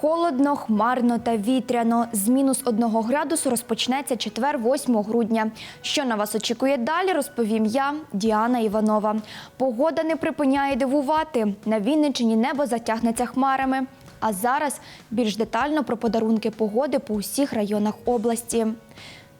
Холодно, хмарно та вітряно. З мінус одного градусу розпочнеться четвер, 8 грудня. Що на вас очікує далі, розповім я, Діана Іванова. Погода не припиняє дивувати. На Вінниччині небо затягнеться хмарами. А зараз більш детально про подарунки погоди по усіх районах області.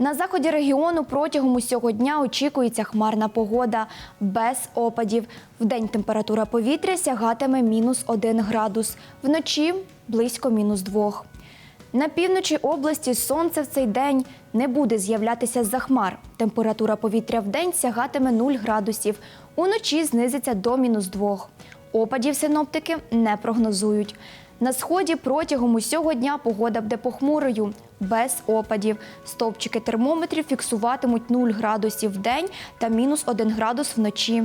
На заході регіону протягом усього дня очікується хмарна погода без опадів. Вдень температура повітря сягатиме мінус 1 градус, вночі близько мінус 2. На півночі області сонце в цей день не буде з'являтися з-за хмар. Температура повітря вдень сягатиме 0 градусів, уночі знизиться до мінус 2. Опадів синоптики не прогнозують. На сході протягом усього дня погода буде похмурою, без опадів. Стовпчики термометрів фіксуватимуть 0 градусів в день та мінус 1 градус вночі.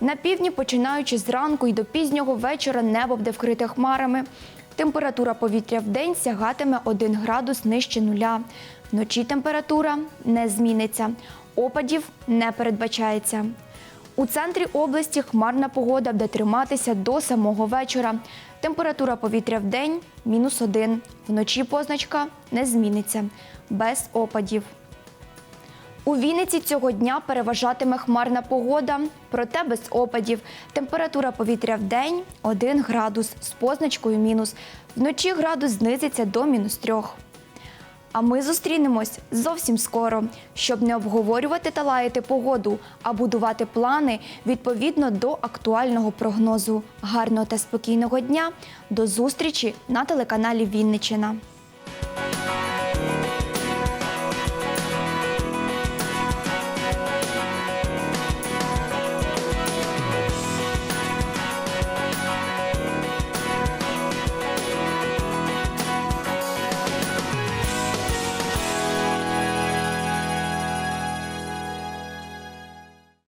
На півдні, починаючи зранку і до пізнього вечора, небо буде вкрите хмарами. Температура повітря в день сягатиме 1 градус нижче нуля. Вночі температура не зміниться. Опадів не передбачається. У центрі області хмарна погода буде триматися до самого вечора. Температура повітря в день мінус 1. Вночі позначка не зміниться. Без опадів. У Вінниці цього дня переважатиме хмарна погода, проте без опадів. Температура повітря в день 1 градус з позначкою мінус. Вночі градус знизиться до мінус 3. А ми зустрінемось зовсім скоро, щоб не обговорювати та лаяти погоду, а будувати плани відповідно до актуального прогнозу. Гарного та спокійного дня. До зустрічі на телеканалі Вінничина.